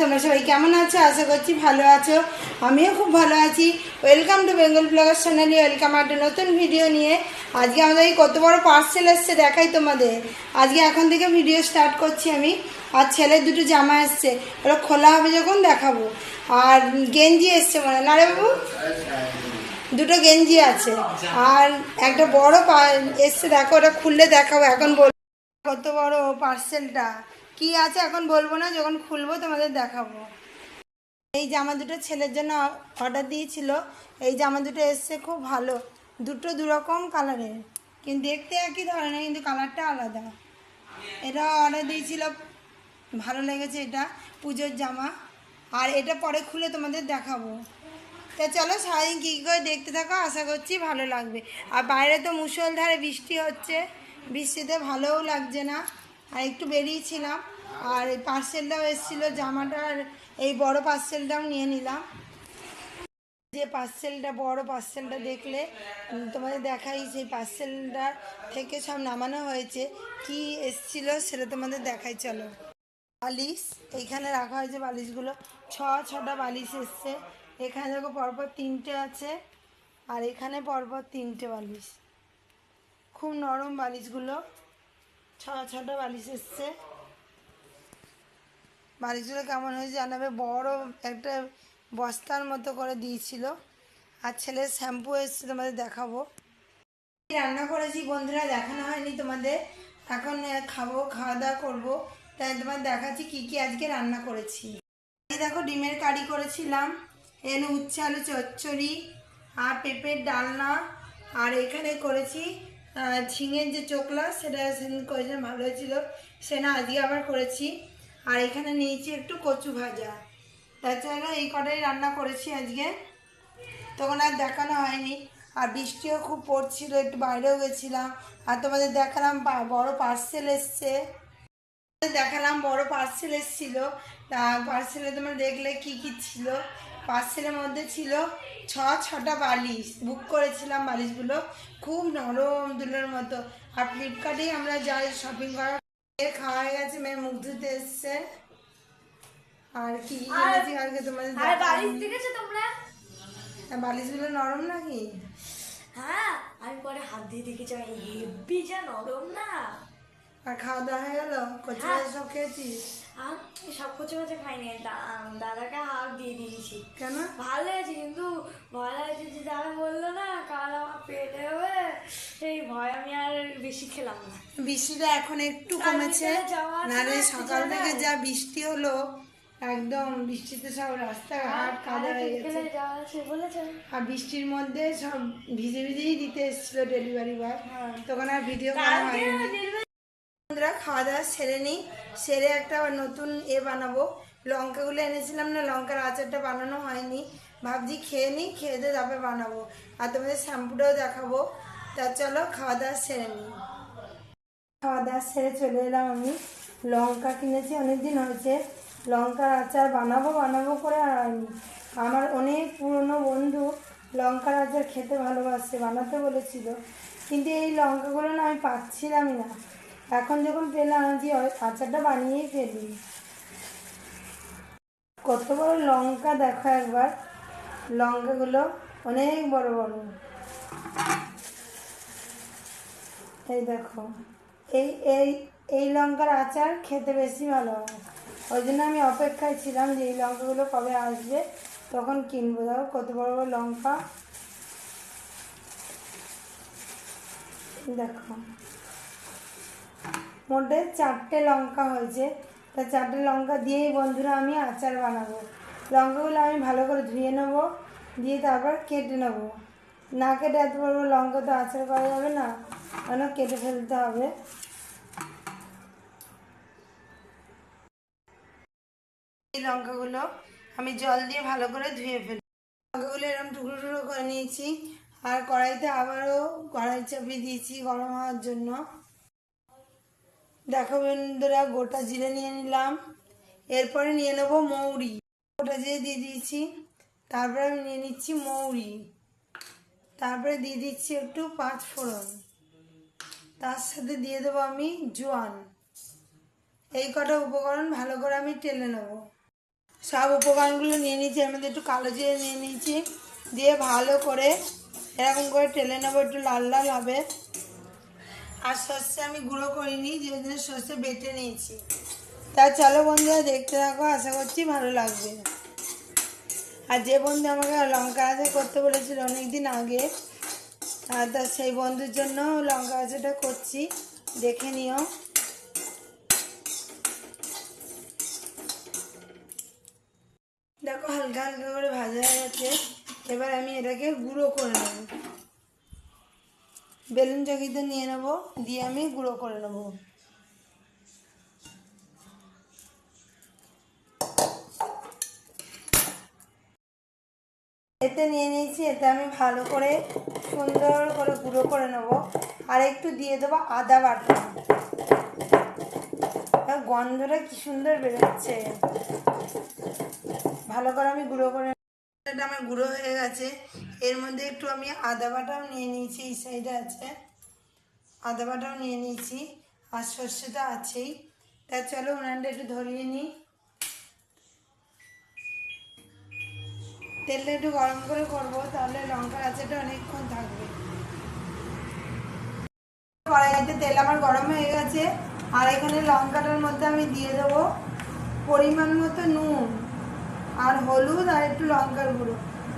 তোমরা সবাই কেমন আছো? আশা করছি ভালো আছো। আমিও খুব ভালো আছি। ওয়েলকাম টু বেঙ্গল ব্লগার চ্যানেলে ওয়েলকাম একটা নতুন ভিডিও নিয়ে। আজকে আমাদের এই কত বড় পার্সেল এসছে দেখাই তোমাদের। আজকে এখন থেকে ভিডিও স্টার্ট করছি আমি। আর ছেলের দুটো জামা এসছে। ওরা খোলা হবে যখন দেখাবো। আর গেঞ্জি এসছে মনে না রে বাবু? দুটো গেঞ্জি আছে। আর একটা বড় এসছে, দেখো ওটা খুললে দেখাবো। এখন বল কত বড় পার্সেলটা কি আছে এখন বলব না, যখন খুলবো তোমাদের দেখাবো। এই জামা দুটো ছেলের জন্য অর্ডার দিয়েছিল, এই জামা দুটো এসছে খুব ভালো। দুটো দুরকম কালারের কিন্তু দেখতে একই ধরনের, কিন্তু কালারটা আলাদা। এটা অর্ডার দিয়েছিল, ভালো লেগেছে এটা, পুজোর জামা। আর এটা পরে খুলে তোমাদের দেখাবো। তা চলো সারাদিন কী করে দেখতে থাকো, আশা করছি ভালো লাগবে। আর বাইরে তো মুষলধারে বৃষ্টি হচ্ছে, বৃষ্টিতে ভালোও লাগছে না। আর একটু বেরিয়েছিলাম, আর এই পার্সেলটাও এসেছিল জামাটার এই বড় পার্সেলটাও নিয়ে নিলাম। যে পার্সেলটা বড় পার্সেলটা দেখলে তোমাদের দেখাই সেই পার্সেলটা থেকে সব নামানো হয়েছে, কি এসছিল সেটা তোমাদের দেখাই, চলো। বালিশ এইখানে রাখা হয়েছে বালিশগুলো, ছ, ছটা বালিশ এসছে। এখানে দেখো পরপর তিনটে আছে, আর এখানে পরপর তিনটে বালিশ। খুব নরম বালিশগুলো। ছ ছটা বালিশ এসছে। বালিশগুলো কেমন হয়েছে জানাবে? বড় একটা বস্তার মতো করে দিয়েছিল। আর ছেলের শ্যাম্পু এসছে, তোমাদের দেখাবো। রান্না করেছি বন্ধুরা, দেখানো হয়নি তোমাদের। এখন খাব খাওয়া দাওয়া করব। তাই তোমার দেখাচ্ছি কি কি আজকে রান্না করেছি। দেখো, ডিমের কারি করেছিলাম। এখানে উচ্ছে, আলু, চচ্চড়ি, আর পেঁপের ডালনা। আর এখানে করেছি ঝিঙের যে চোখলা সেটা সেদিন করেছিলাম, ভালো হয়েছিল। সেটা আজকে আবার করেছি। আর এখানে নিয়েছি একটু কচু ভাজা। তাছাড়া এই কটাই রান্না করেছি আজকে। তখন আর দেখানো হয়নি। আর বৃষ্টিও খুব পড়ছিল, একটু বাইরেও গেছিলাম। আর তোমাদের দেখালাম বড় পার্সেল এসছে। দেখালাম বড় পার্সেল এসেছিল। তা পার্সেলে তোমরা দেখলে কি কি ছিল। পার্সেলের মধ্যে ছিল ছ ছটা বালিশ। বুক করেছিলাম বালিশগুলো। খুব নরম দুলের মতো। আর ফ্লিপকার্টেই আমরা যাই শপিং করার খাওয়া হয়ে গেছে মেয়ে মুখ ধুতে এসছে। আর কি? এনেছি আজকে তোমাদের আর বালিশ দেখেছ তোমরা? হ্যাঁ, বালিশগুলো নরম নাকি? হ্যাঁ আমি পরে হাত দিয়ে দেখেছি হেভি যা নরম না। আর খাওয়া দাওয়া হয়ে গেল? কচু হ্যাঁ। সব খেয়েছিস? আমি সব কিছু কাছে খাইনি দাদাকে হাত দিয়ে দিয়েছি। কেন? ভালো আছে কিন্তু ভয় লাগছে যে দাদা বলল না কাল আমার পেটে হবে সেই ভয় আমি আর বেশি খেলাম না। বৃষ্টিটা এখন একটু কমেছে নাহলে সকাল থেকে যা বৃষ্টি হলো একদম বৃষ্টিতে সব রাস্তাঘাট কাদা হয়ে গেছে। আছে বলেছে। আর বৃষ্টির মধ্যে সব ভিজে ভিজেই দিতে এসেছিল ডেলিভারি বয় হ্যাঁ। তখন আর ভিডিও করা হয়নি। বন্ধুরা, খাওয়া দাওয়া সেরে নিই। সেরে একটা আবার নতুন এ বানাবো। লঙ্কাগুলো এনেছিলাম না, লঙ্কার আচারটা বানানো হয়নি। ভাবছি খেয়ে নিই, খেয়ে দিয়ে তারপরে বানাবো। আর তোমাদের শ্যাম্পুটাও দেখাবো। তা চলো, খাওয়া দাওয়া সেরে নিই। খাওয়া দাওয়া সেরে চলে এলাম আমি। লঙ্কা কিনেছি অনেক দিন হয়েছে। লঙ্কার আচার বানাবো বানাবো করে আর হয়নি। আমার অনেক পুরনো বন্ধু লঙ্কার আচার খেতে ভালোবাসে, বানাতে বলেছিল। কিন্তু এই লঙ্কাগুলো না আমি পাচ্ছিলামই না। এখন যখন পেলাম যে আচারটা বানিয়েই ফেলি। কত বড় লঙ্কা দেখো একবার। লঙ্কাগুলো অনেক বড় বড়। এই দেখো, এই এই এই লঙ্কার আচার খেতে বেশি ভালো হয়। ওই জন্য আমি অপেক্ষায় ছিলাম যে এই লঙ্কাগুলো কবে আসবে, তখন কিনবো। দেখো কত বড় বড় লঙ্কা। দেখো। মোটে চারটে লঙ্কা হয়েছে। তা চারটে লঙ্কা দিয়েই বন্ধুরা আমি আচার বানাবো। লঙ্কাগুলো আমি ভালো করে ধুয়ে নেব, দিয়ে তারপর কেটে নেব। না কেটে এত বড় লঙ্কা তো আচার করা যাবে না, কেন কেটে ফেলতে হবে? এই লঙ্কাগুলো আমি জল দিয়ে ভালো করে ধুয়ে ফেলি লঙ্কাগুলো এরকম টুকরো টুকরো করে নিয়েছি, আর কড়াইতে আবারও কড়াই চাপিয়ে দিয়েছি গরম হওয়ার জন্য। দেখো বন্ধুরা, গোটা জিরে নিয়ে নিলাম। এরপরে নিয়ে নেব মৌরি। গোটা জিরে দিয়ে দিয়েছি। তারপরে আমি নিয়ে নিচ্ছি মৌরি। তারপরে দিয়ে দিচ্ছি একটু পাঁচ ফোড়ন। তার সাথে দিয়ে দেবো আমি জোয়ান। এই কটা উপকরণ ভালো করে আমি টেলে নেব। সব উপকরণগুলো নিয়ে নিয়েছি, এর মধ্যে একটু কালো জিরে নিয়ে নিয়েছি। দিয়ে ভালো করে এরকম করে টেলে নেব, একটু লাল লাল হবে। আর সর্ষে আমি গুঁড়ো করিনি যে জন্য সর্ষে বেটে নিয়েছি। তা চলো বন্ধুরা, দেখতে থাকো, আশা করছি ভালো লাগবে। আর যে বন্ধু আমাকে লঙ্কা আচার করতে বলেছিল অনেক দিন আগে আর তা সেই বন্ধুর জন্য লঙ্কা আচারটা করছি, দেখে নিও। দেখো, হালকা হালকা করে ভাজা হয়ে গেছে। এবার আমি এটাকে গুঁড়ো করে নেব। বেলুন চকিতে নিয়ে নেব, দিয়ে আমি গুঁড়ো করে নেব। এতে নিয়ে নিয়েছি, এতে আমি ভালো করে সুন্দর করে গুঁড়ো করে নেব। আর একটু দিয়ে দেবো আদা বাটা। গন্ধটা কি সুন্দর বেরোচ্ছে। ভালো করে আমি গুঁড়ো করে এটা আমার গুঁড়ো হয়ে গেছে। এর মধ্যে একটু আমি আদা বাটাও নিয়ে নিয়েছি, এই সাইডে আছে। আদা বাটাও নিয়ে নিয়েছি, আর সর্ষেটা আছেই। তা চলো উনানটা একটু ধরিয়ে নিই। তেলটা একটু গরম করে করব, তাহলে লঙ্কার আচারটা অনেকক্ষণ থাকবে। কড়াইতে তেল আমার গরম হয়ে গেছে, আর এখানে লঙ্কাটার মধ্যে আমি দিয়ে দেবো পরিমাণ মতো নুন। আর হলুদ আর একটু লঙ্কার গুঁড়ো।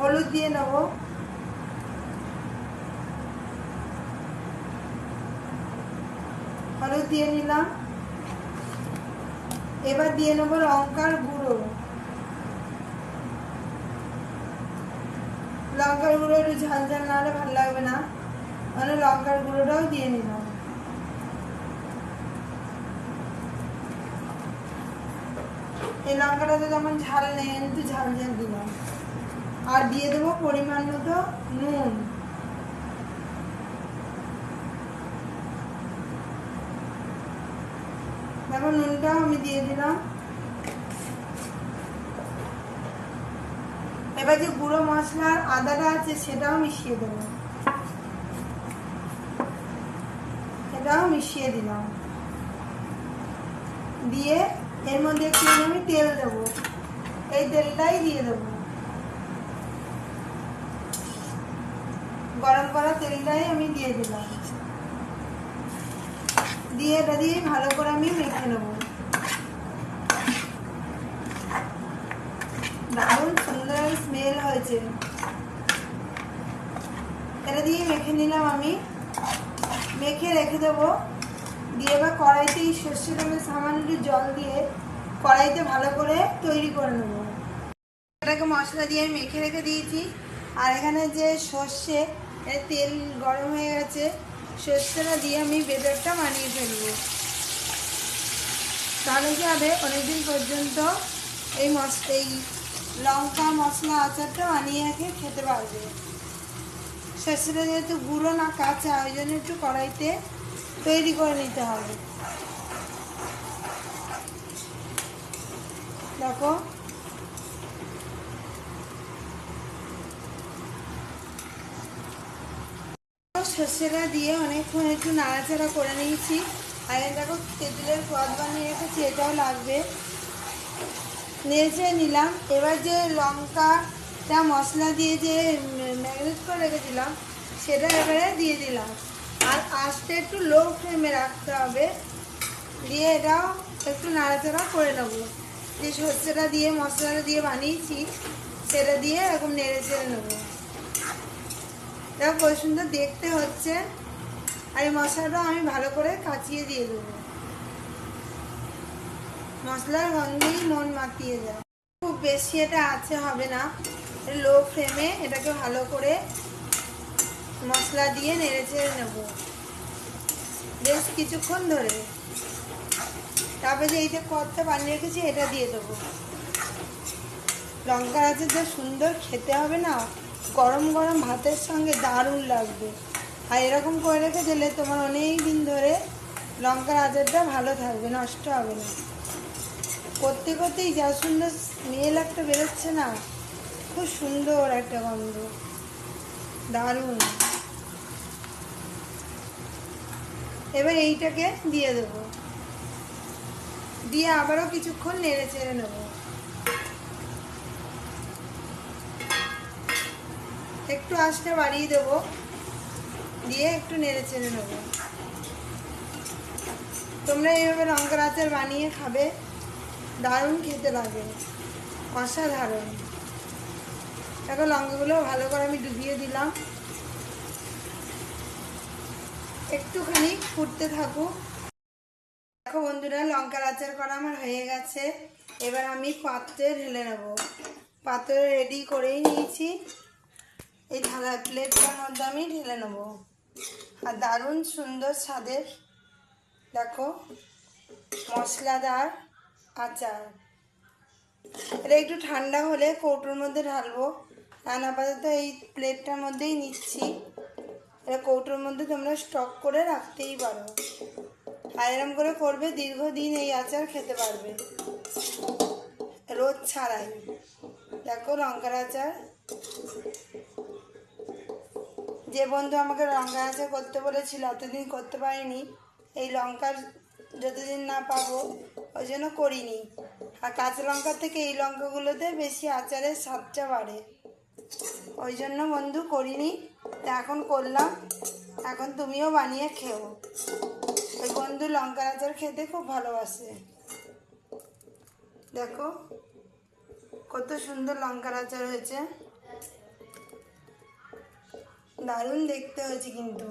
হলুদ দিয়ে নেব। হলুদ দিয়ে নিলাম। এবার দিয়ে নেব লঙ্কার গুঁড়ো। লঙ্কার গুঁড়ো একটু ঝাল ঝাল না হলে ভালো লাগবে না। মানে লঙ্কার গুঁড়োটাও দিয়ে নিলাম। এই লঙ্কাটাতে যেমন ঝাল নেই, একটু ঝাল ঝাল দিলাম। আর দিয়ে দেবো পরিমাণ মতো নুন। দেখো, নুনটাও আমি দিয়ে দিলাম। এবার যে গুঁড়ো মশলার আদাটা আছে, সেটাও মিশিয়ে দেবো। এটাও মিশিয়ে দিলাম। দিয়ে এর মধ্যে একটু আমি তেল দেবো। এই তেলটাই দিয়ে দেবো। গরম করা তেলটাই আমি দিয়ে দিলাম। দিয়ে এটা দিয়ে ভালো করে আমি মেখে নেব। দারুণ সুন্দর স্মেল হয়েছে। এটা দিয়ে মেখে নিলাম আমি। মেখে রেখে দেবো। দিয়ে এবার কড়াইতে এই সর্ষে তেলের সামান্য জল দিয়ে কড়াইতে ভালো করে তৈরি করে নেব। এটাকে মশলা দিয়ে আমি মেখে রেখে দিয়েছি। আর এখানে যে সর্ষে তেল গরম হয়ে গেছে, সর্ষেটা দিয়ে আমি বেদরটা মানিয়ে ফেলব। তাহলে কি হবে? অনেকদিন পর্যন্ত এই মশ, এই লঙ্কা মশলা আচারটা বানিয়ে রেখে খেতে পারবে। সর্ষেটা যেহেতু গুঁড়ো না কাঁচা, ওই জন্য একটু কড়াইতে তৈরি করে নিতে হবে। দেখো। সর্ষেটা দিয়ে অনেকক্ষণ একটু নাড়াচাড়া করে নিয়েছি। আর দেখো তেঁতুলের পদ বানিয়ে রেখেছি, এটাও লাগবে। নেড়ে নিলাম। এবার যে লঙ্কাটা মশলা দিয়ে যে ম্যাগনেট করে রেখেছিলাম, সেটা এবারে দিয়ে দিলাম। আর আস্তে একটু লো ফ্লেমে রাখতে হবে। দিয়ে এটাও একটু নাড়াচাড়া করে নেব। যে সর্ষেটা দিয়ে, মশলাটা দিয়ে বানিয়েছি, সেটা দিয়ে এরকম নেড়ে চেড়ে নেব। দেখো কত সুন্দর দেখতে হচ্ছে। আর এই মশলাটাও আমি ভালো করে কাচিয়ে দিয়ে দেবো। মশলার গন্ধেই মন মাতিয়ে যায় খুব বেশি এটা আছে হবে না। লো ফ্লেমে এটাকে ভালো করে মশলা দিয়ে নেড়ে চেড়ে নেব। বেশ কিছুক্ষণ ধরে। তারপরে যে এইটা কতটা বানিয়ে রেখেছি এটা দিয়ে দেবো। লঙ্কা আছে যা সুন্দর খেতে হবে না, গরম গরম ভাতের সঙ্গে দারুণ লাগবে। আর এরকম করে রেখে দিলে তোমার অনেক দিন ধরে লঙ্কার আচারটা ভালো থাকবে, নষ্ট হবে না। করতে করতেই যা সুন্দর স্মেল একটা বেরোচ্ছে না, খুব সুন্দর একটা গন্ধ। দারুণ। এবার এইটাকে দিয়ে দেব। দিয়ে আবারও কিছুক্ষণ নেড়ে চেড়ে নেব। একটু আঁচটা বাড়িয়ে দেব। দিয়ে একটু নেড়ে চেড়ে নেব। তোমরা এইভাবে লঙ্কার আচার বানিয়ে খাবে। দারুণ খেতে লাগে। অসাধারণ। এখন লঙ্কাগুলো ভালো করে আমি ডুবিয়ে দিলাম। একটুখানি ফুটতে থাকুক। দেখো বন্ধুরা লঙ্কার আচার করা আমার হয়ে গেছে। এবার আমি পাত্রে ঢেলে নেব। পাত্রে রেডি করেই নিয়েছি। এই থালা প্লেটটার মধ্যে আমি ঢেলে নেব। আর দারুণ সুন্দর স্বাদের, দেখো, মশলাদার আচার। এটা একটু ঠান্ডা হলে কৌটোর মধ্যে ঢালবো। আর আপাতত এই প্লেটটার মধ্যেই নিচ্ছি। এটা কৌটোর মধ্যে তোমরা স্টক করে রাখতেই পারো। আর এরম করে করবে, দীর্ঘদিন এই আচার খেতে পারবে। রোদ ছাড়াই। দেখো লঙ্কার আচার। যে বন্ধু আমাকে লঙ্কার আচার করতে বলেছিল অতদিন করতে পারিনি। এই লঙ্কার যতদিন না পাবো, ওই জন্য করিনি। আর কাঁচা লঙ্কার থেকে এই লঙ্কাগুলোতে বেশি আচারের স্বাদটা বাড়ে। ওই জন্য বন্ধু করিনি। তা এখন করলাম এখন তুমিও বানিয়ে খেও। ওই বন্ধু লঙ্কার আচার খেতে খুব ভালোবাসে। দেখো কত সুন্দর লঙ্কার আচার হয়েছে। দারুণ দেখতে হয়েছে কিন্তু।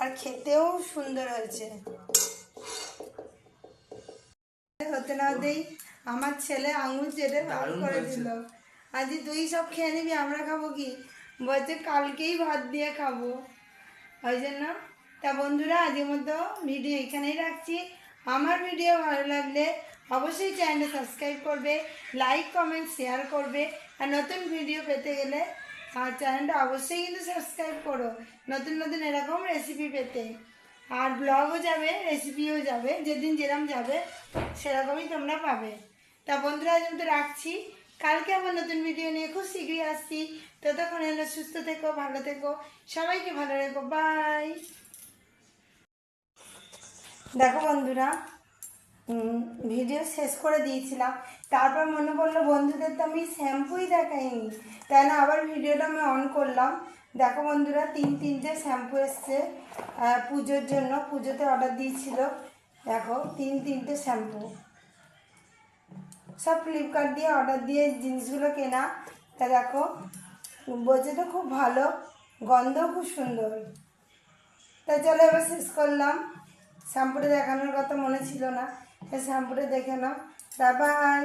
আর খেতেও সুন্দর হয়েছে। হতে না হতেই আমার ছেলে আঙুল চেটে ভালো করে দিল। আজ তুই সব খেয়ে নিবি আমরা খাব কি? বলছে, কালকেই ভাত দিয়ে খাব। ওই জন্য তা বন্ধুরা, আজকের মতো ভিডিও এখানেই রাখছি। আমার ভিডিও ভালো লাগলে অবশ্যই চ্যানেলটা সাবস্ক্রাইব করবে লাইক কমেন্ট শেয়ার করবে। আর নতুন ভিডিও পেতে গেলে আর চ্যানেলটা অবশ্যই কিন্তু সাবস্ক্রাইব করো। নতুন নতুন এরকম রেসিপি পেতে। আর ব্লগও যাবে রেসিপিও যাবে, যেদিন যেরকম যাবে, সেরকমই তোমরা পাবে। তা বন্ধুরা, আজ রাখছি। কালকে আবার নতুন ভিডিও নিয়ে খুব শীঘ্রই আসছি। ততক্ষণ সুস্থ থেকো, ভালো থেকো, সবাইকে ভালো রেখো বাই দেখো বন্ধুরা ভিডিও শেষ করে দিয়েছিলাম। তারপর মনে পড়ল বন্ধুদের তো আমি শ্যাম্পুই দেখাইনি। তাই না, আবার ভিডিওটা আমি অন করলাম। দেখো বন্ধুরা, তিন তিনটে শ্যাম্পু এসছে। পুজোর জন্য পুজোতে অর্ডার দিয়েছিল। দেখো, তিন তিনটে শ্যাম্পু। সব ফ্লিপকার্ট দিয়ে অর্ডার দিয়ে জিনিসগুলো কেনা। তা দেখো, বলছে তো খুব ভালো, গন্ধও খুব সুন্দর। তা চলো এবার শেষ করলাম। শ্যাম্পুটা দেখানোর কথা মনে ছিল না শ্যাম্পুটা দেখে নাও। বাই